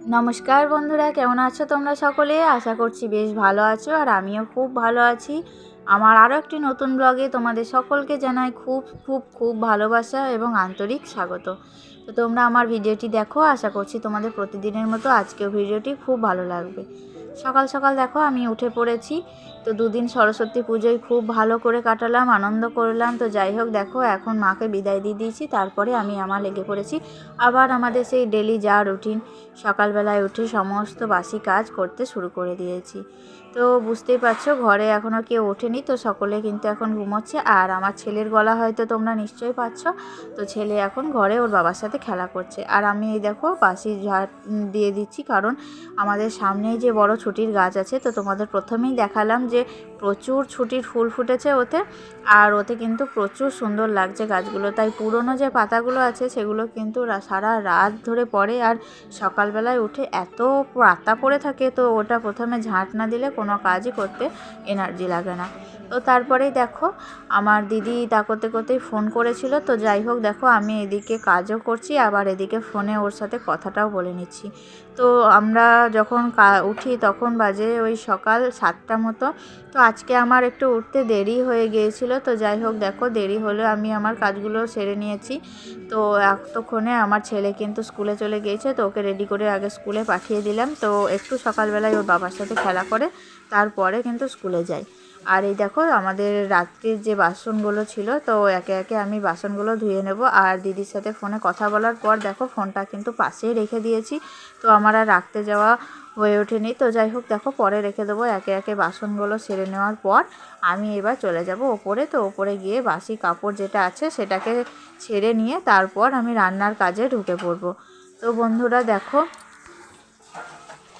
নমস্কার বন্ধুরা, কেমন আছো তোমরা সকলে? আশা করছি বেশ ভালো আছো আর আমিও খুব ভালো আছি। আমার আরও একটি নতুন ব্লগে তোমাদের সকলকে জানাই খুব খুব খুব ভালোবাসা এবং আন্তরিক স্বাগত। তো তোমরা আমার ভিডিওটি দেখো, আশা করছি তোমাদের প্রতিদিনের মতো আজকেও ভিডিওটি খুব ভালো লাগবে। সকাল সকাল দেখো আমি উঠে পড়েছি। তো দুদিন সরস্বতী পুজোয় খুব ভালো করে কাটালাম, আনন্দ করলাম। তো যাই হোক, দেখো এখন মাকে বিদায় দিয়ে দিয়েছি, তারপরে আমি আমার লেগে পড়েছি। আবার আমাদের সেই ডেলি যা রুটিন সকালবেলায় উঠে সমস্ত বাসি কাজ করতে শুরু করে দিয়েছি। তো বুঝতেই পারছ, ঘরে এখনও কেউ ওঠেনি, তো সকলে কিন্তু এখন ঘুমোচ্ছে। আর আমার ছেলের গলা হয়তো তোমরা নিশ্চয়ই পাচ্ছ, তো ছেলে এখন ঘরে ওর বাবার সাথে খেলা করছে। আর আমি এই দেখো বাসি ঝাড় দিয়ে দিচ্ছি, কারণ আমাদের সামনেই যে বড় ছুটির গাছ আছে তো তোমাদের প্রথমেই দেখালাম যে প্রচুর ছুটির ফুল ফুটেছে ওতে, আর ওতে কিন্তু প্রচুর সুন্দর লাগছে গাছগুলো। তাই পুরনো যে পাতাগুলো আছে সেগুলো কিন্তু সারা রাত ধরে পড়ে, আর সকালবেলায় উঠে এত পাতা পড়ে থাকে তো ওটা প্রথমে ঝাঁট না দিলে কোনো কাজই করতে এনার্জি লাগে না। তো তারপরেই দেখো, আমার দিদি তা করতে করতেই ফোন করেছিল। তো যাই হোক দেখো, আমি এদিকে কাজও করছি, আবার এদিকে ফোনে ওর সাথে কথাটাও বলে নিচ্ছি। তো আমরা যখন উঠি তখন বাজে ওই সকাল সাতটা মতো। তো আজকে আমার একটু উঠতে দেরি হয়ে গিয়েছিল, তো যাই হোক দেখো দেরি হলেও আমি আমার কাজগুলো সেরে নিয়েছি। তো এতক্ষণে আমার ছেলে কিন্তু স্কুলে চলে গিয়েছে, তো ওকে রেডি করে আগে স্কুলে পাঠিয়ে দিলাম। তো একটু সকালবেলায় ওর বাবার সাথে খেলা করে, তারপরে কিন্তু স্কুলে যাই। আর এই দেখো আমাদের রাত্রির যে বাসনগুলো ছিল, তো একে একে আমি বাসনগুলো ধুয়ে নেব। আর দিদির সাথে ফোনে কথা বলার পর দেখো ফোনটা কিন্তু পাশেই রেখে দিয়েছি। তো আমার আর রাখতে যাওয়া হয়ে ওঠেনি। তো যাই হোক, দেখো, পরে রেখে দেবো। একে একে বাসনগুলো সেরে নেওয়ার পর আমি এবার চলে যাব ওপরে। তো ওপরে গিয়ে বাসি কাপড় যেটা আছে সেটাকে ছেড়ে নিয়ে তারপর আমি রান্নার কাজে ঢুকে পড়ব। তো বন্ধুরা, দেখো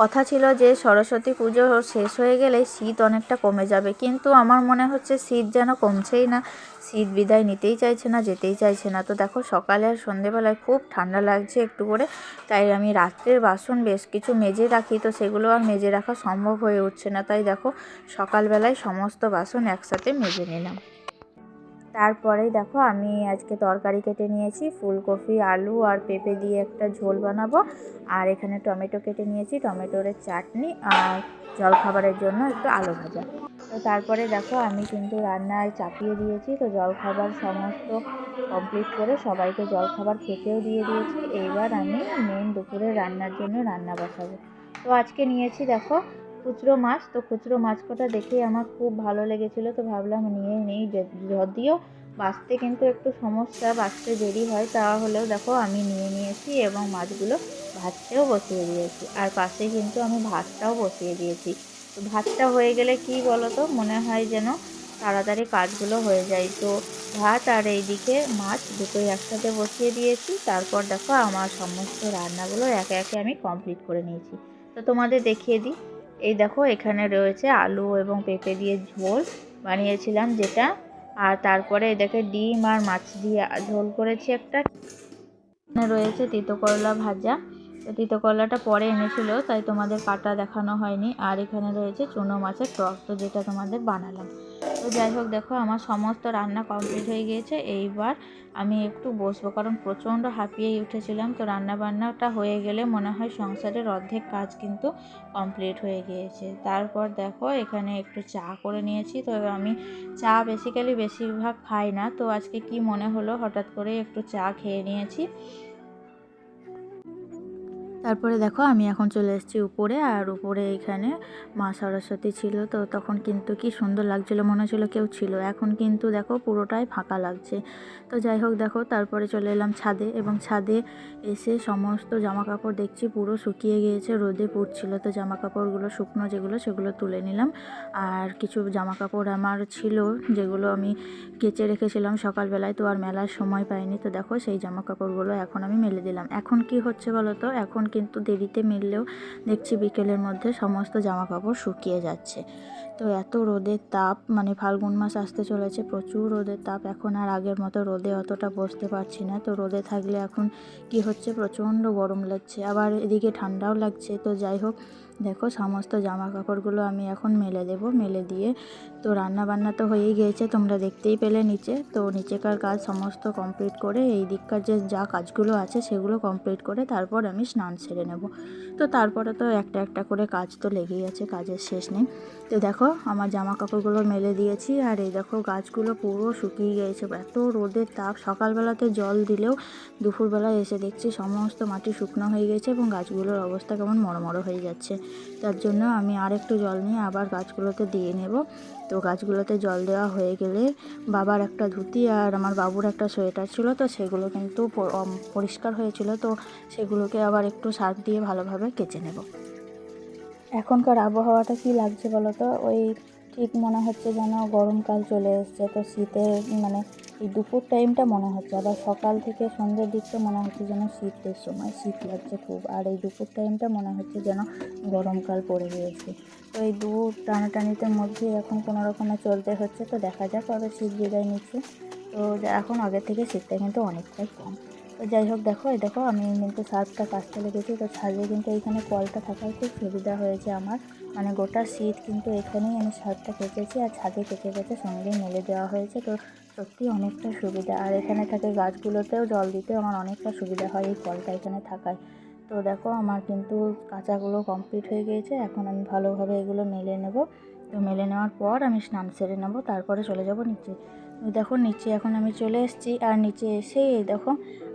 কথা ছিল যে সরস্বতী পুজো শেষ হয়ে গেলে শীত অনেকটা কমে যাবে। কিন্তু আমার মনে হচ্ছে শীত যেন কমছেই না। শীত বিদায় নিতেই চাইছে না, যেতেই চাইছে না। তো দেখো, সকালে আর সন্ধেবেলায় খুব ঠান্ডা লাগছে একটু করে। তাই আমি রাত্রের বাসন বেশ কিছু মেজে রাখি। তো সেগুলো আর মেজে রাখা সম্ভব হয়ে উঠছে না। তাই দেখো, সকালবেলায় সমস্ত বাসন একসাথে মেজে নিলাম। তারপরেই দেখো আমি আজকে তরকারি কেটে নিয়েছি, ফুলকপি, আলু আর পেঁপে দিয়ে একটা ঝোল বানাবো। আর এখানে টমেটো কেটে নিয়েছি, টমেটোর চাটনি আর জলখাবারের জন্য একটু আলু ভাজা। তো তারপরে দেখো আমি কিন্তু রান্নায় চাপিয়ে দিয়েছি, তো জলখাবার সমস্ত কমপ্লিট করে সবাইকে জলখাবার খেতেও দিয়ে দিয়েছি। এইবার আমি মেন দুপুরে রান্নার জন্য রান্না বসাবো। তো আজকে নিয়েছি দেখো খুচরো মাছ, তো খুচরো মাছ কটা দেখেই আমার খুব ভালো লেগেছিলো, তো ভাবলাম নিয়ে নেই। যদিও বাঁচতে কিন্তু একটু সমস্যা, বাঁচতে দেরি হয়, তাহলেও দেখো আমি নিয়ে নিয়েছি এবং মাছগুলো ভাজতেও বসিয়ে দিয়েছি। আর পাশে কিন্তু আমি ভাতটাও বসিয়ে দিয়েছি। তো ভাতটা হয়ে গেলে কি বলো তো মনে হয় যেন তাড়াতাড়ি কাজগুলো হয়ে যায়। তো ভাত আর এইদিকে মাছ দুটোই একসাথে বসিয়ে দিয়েছি। তারপর দেখো আমার সমস্ত রান্নাগুলো একে একে আমি কমপ্লিট করে নিয়েছি। তো তোমাদের দেখিয়ে দিই। এই দেখো, এখানে রয়েছে আলু এবং পেঁপে দিয়ে ঝোল বানিয়েছিলাম যেটা। আর তারপরে দেখে ডিম আর মাছ দিয়ে ঝোল করেছি একটা। রয়েছে তিতো করলা ভাজা। তিতো করলাটা পরে এনেছিল, তাই তোমাদের কাটা দেখানো হয়নি। আর এখানে রয়েছে চুনো মাছের টক, তো যেটা তোমাদের বানালাম। তো যাই হোক, দেখো আমার সমস্ত রান্না কমপ্লিট হয়ে গিয়েছে। এইবার আমি একটু বসবো, কারণ প্রচণ্ড হাঁপিয়েই উঠেছিলাম। তো রান্না বান্নাটা হয়ে গেলে মনে হয় সংসারের অর্ধেক কাজ কিন্তু কমপ্লিট হয়ে গিয়েছে। তারপর দেখো, এখানে একটু চা করে নিয়েছি। তো আমি চা বেসিক্যালি বেশিরভাগ খাই না। তো আজকে কি মনে হলো, হঠাৎ করে একটু চা খেয়ে নিয়েছি। তারপরে দেখো আমি এখন চলে এসেছি উপরে আর উপরে এখানে মা সরস্বতী ছিল, তো তখন কিন্তু কি সুন্দর লাগছিল, মনে হচ্ছিল কেউ ছিল। এখন কিন্তু দেখো পুরোটাই ফাঁকা লাগছে। তো যাই হোক দেখো, তারপরে চলে এলাম ছাদে এবং ছাদে এসে সমস্ত জামা কাপড় দেখছি, পুরো শুকিয়ে গিয়েছে, রোদে পুড়ছিল। তো জামা কাপড়গুলো শুকনো যেগুলো, সেগুলো তুলে নিলাম। আর কিছু জামা কাপড় আমার ছিল, যেগুলো আমি কেচে রেখেছিলাম সকালবেলায়, তো আর মেলার সময় পাইনি। তো দেখো সেই জামা কাপড়গুলো এখন আমি মেলে দিলাম। এখন কি হচ্ছে বলো তো? এখন কিন্তু দেরিতে মিললেও দেখছি বিকেলের মধ্যে সমস্ত জামা কাপড় শুকিয়ে যাচ্ছে। তো এত রোদের তাপ মানে ফাল্গুন মাস আসতে চলেছে, প্রচুর রোদের তাপ। এখন আর আগের মতো রোদে অতটা বসতে পারছি না। তো রোদে থাকলে এখন কি হচ্ছে? প্রচণ্ড গরম লাগছে। আবার এদিকে ঠান্ডাও লাগছে। তো যাই হোক দেখো, সমস্ত জামা কাপড়গুলো আমি এখন মেলে দেব। মেলে দিয়ে তো রান্না বান্না তো হয়েই গিয়েছে, তোমরা দেখতেই পেলে নিচে। তো নিচেকার কাজ সমস্ত কমপ্লিট করে, এই দিককার যে যা কাজগুলো আছে সেগুলো কমপ্লিট করে তারপর আমি স্নান সেরে নেব। তো তারপরে তো একটা একটা করে কাজ তো লেগেই আছে, কাজের শেষ নেই। তো দেখো, আমার জামা কাপড়গুলো মেলে দিয়েছি আর এই দেখো, গাছগুলো পুরো শুকিয়ে গিয়েছে। এত রোদের তাপ, সকালবেলাতে জল দিলেও দুপুরবেলা এসে দেখছি সমস্ত মাটি শুকনো হয়ে গেছে এবং গাছগুলোর অবস্থা কেমন মরমরো হয়ে যাচ্ছে। তার জন্য আমি আর একটু জল নিয়ে আবার গাছগুলোতে দিয়ে নেব। তো গাছগুলোতে জল দেওয়া হয়ে গেলে বাবার একটা ধুতি আর আমার বাবুর একটা সোয়েটার ছিল, তো সেগুলো কিন্তু পরিষ্কার হয়েছিল, তো সেগুলোকে আবার একটু সার্ফ দিয়ে ভালোভাবে কেচে নেব। এখনকার আবহাওয়াটা কি লাগছে বলো তো? ওই ঠিক মনে হচ্ছে যেন গরমকাল চলে এসছে, তো শীতে মানে এই দুপুর টাইমটা মনে হচ্ছে, আবার সকাল থেকে সন্ধ্যের দিকটা মনে হচ্ছে যেন শীতের সময়। শীত লাগছে খুব, আর এই দুপুর টাইমটা মনে হচ্ছে যেন গরমকাল পড়ে গিয়েছে। তো এই দু টানাটানিতে মধ্যে এখন কোনো রকমে চলতে হচ্ছে, তো দেখা যাক কবে শীত বিদায় নিচ্ছে। তো এখন আগের থেকে শীতটা কিন্তু অনেকটাই কম। তো যাই হোক, দেখো, এই দেখো, আমি কিন্তু সার্ফটা কাজটা লেগেছি তো ছাদে কিন্তু এইখানে কলটা থাকার খুব সুবিধা হয়েছে আমার। মানে গোটা শীত কিন্তু এখানেই আমি সার্ফটা কেচেছি আর ছাদে কেচে কেচে সঙ্গে মেলে দেওয়া হয়েছে। তো সত্যি অনেকটা সুবিধা। আর এখানে থাকে গাছগুলোতেও জল দিতে আমার অনেকটা সুবিধা হয় এই কলটা এখানে থাকায়। তো দেখো আমার কিন্তু কাঁচাগুলো কমপ্লিট হয়ে গিয়েছে, এখন আমি ভালোভাবে এগুলো মেলে নেব। তো মেলে নেওয়ার পর আমি স্নান সেরে নেব, তারপরে চলে যাব নিচে। দেখো নিচে এখন আমি চলে এসেছি, আর নিচে এসে দেখো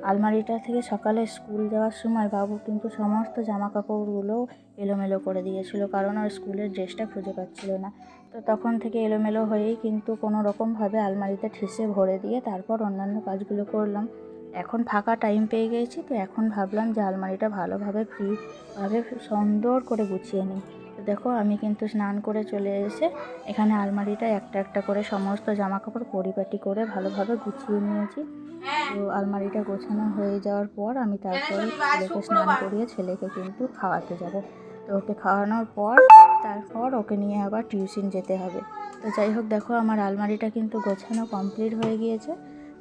আলমারিটা থেকে সকালে স্কুল যাওয়ার সময় বাবু কিন্তু সমস্ত জামা কাপড়গুলো এলোমেলো করে দিয়েছিল, কারণ আর স্কুলের ড্রেসটা খুঁজে পাচ্ছিল না। তো তখন থেকে এলোমেলো হয়েই কিন্তু কোনো রকমভাবে আলমারিতে ঠেসে ভরে দিয়ে তারপর অন্যান্য কাজগুলো করলাম। এখন ফাঁকা টাইম পেয়ে গিয়েছি তো এখন ভাবলাম যে আলমারিটা ভালোভাবে ফ্রিভাবে সুন্দর করে গুছিয়ে নিই। তো দেখো আমি কিন্তু স্নান করে চলে এসে এখানে আলমারিটা একটা একটা করে সমস্ত জামা কাপড় পরিপাটি করে ভালোভাবে গুছিয়ে নিয়েছি। তো আলমারিটা গোছানো হয়ে যাওয়ার পর আমি তারপরে ছেলেকে স্নান করিয়ে ছেলেকে কিন্তু খাওয়াতে যাব। তো ওকে খাওয়ানোর পর তারপর ওকে নিয়ে আবার টিউশন যেতে হবে। তো যাই হোক, দেখো আমার আলমারিটা কিন্তু গোছানো কমপ্লিট হয়ে গিয়েছে।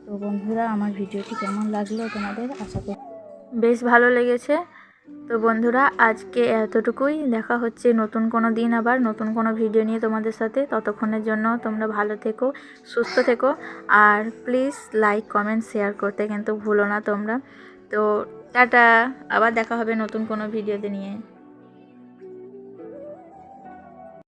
তো বন্ধুরা, আমার ভিডিওটি কেমন লাগল তোমাদের আশা করি বেশ ভালো লেগেছে। তো বন্ধুরা, আজকে এতটুকুই। দেখা হচ্ছে নতুন কোনো দিন আবার, নতুন কোনো ভিডিও নিয়ে তোমাদের সাথে। ততক্ষণের জন্য তোমরা ভালো থেকো, সুস্থ থেকো। আর প্লিজ লাইক, কমেন্ট, শেয়ার করতে কিন্তু ভুলো না তোমরা। তো টাটা, আবার দেখা হবে নতুন কোনো ভিডিওতে নিয়ে।